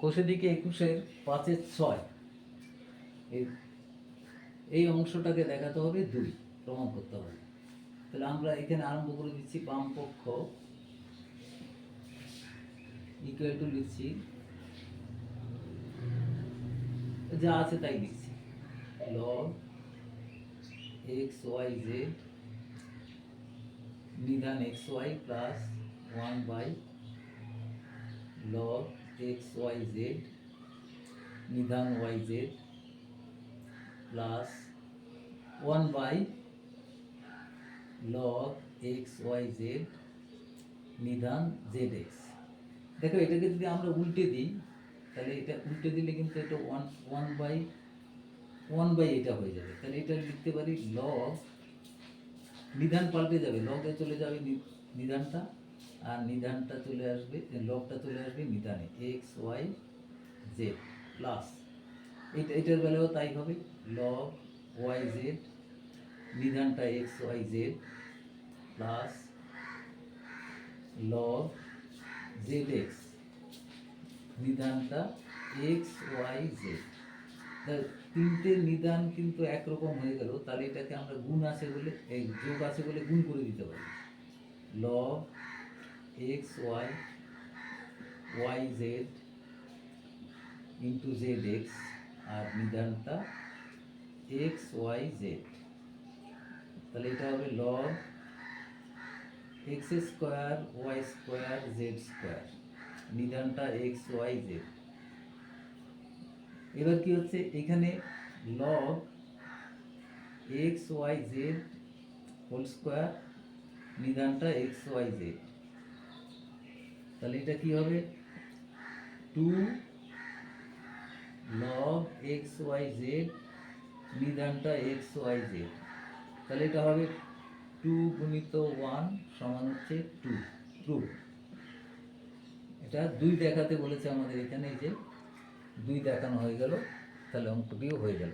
কোষে দিকে একুশের পাঁচের ছয়। এই অংশটাকে দেখাতে হবে দুই, প্রমাণ করতে হবে। তাহলে আমরা এখানে আরম্ভ করে দিচ্ছি বাম পক্ষ। ইকুয়াল টু লিখছি। যা আছে তাই লিখছি। Log x Y Z Nidhan x y plus one by log x y z Nidhan y z plus one by log x y z Nidhan Z x দেখো, এটাকে যদি আমরা উল্টে দিই, তাহলে এটা উল্টে দিলে কিন্তু এটা one one by one by এটা হয়ে যাবে। তাহলে এটা লিখতে পারি লগ নিধান পাল্টে যাবে। লগে চলে যাবে নিধানটা। আর নিধানটা চলে আসবে লগটা চলে আসবে নিধানে এক্স ওয়াই জেড প্লাস এটা এটার বেলাও তাই হবে log y z নিধানটা x y z plus log z x নিধানটা x Y Z তিনটে নিদান কিন্তু একরকম হয়ে গেল, তাহলে এটাকে আমরা গুণ আছে বলে, এই যোগ আছে বলে গুণ করে দিতে পারি। Log x y y z into z x আর নিদানটা এক্স ওয়াই জেড তাহলে এটা হবে log x square y square z square নিদানটা x Y Z এবার কি হচ্ছে? এখানে log x y z whole square নিদানটা x Y Z তাহলে এটা কি হবে? Two log x y z নিদানটা x Y Z তাহলে এটা হবে টু গুণিত ওয়ান সমান হচ্ছে টু টু এটা দুই দেখাতে বলেছে আমাদের এখানে যে দুই দেখানো হয়ে গেল, তাহলে অঙ্কটিও হয়ে গেল।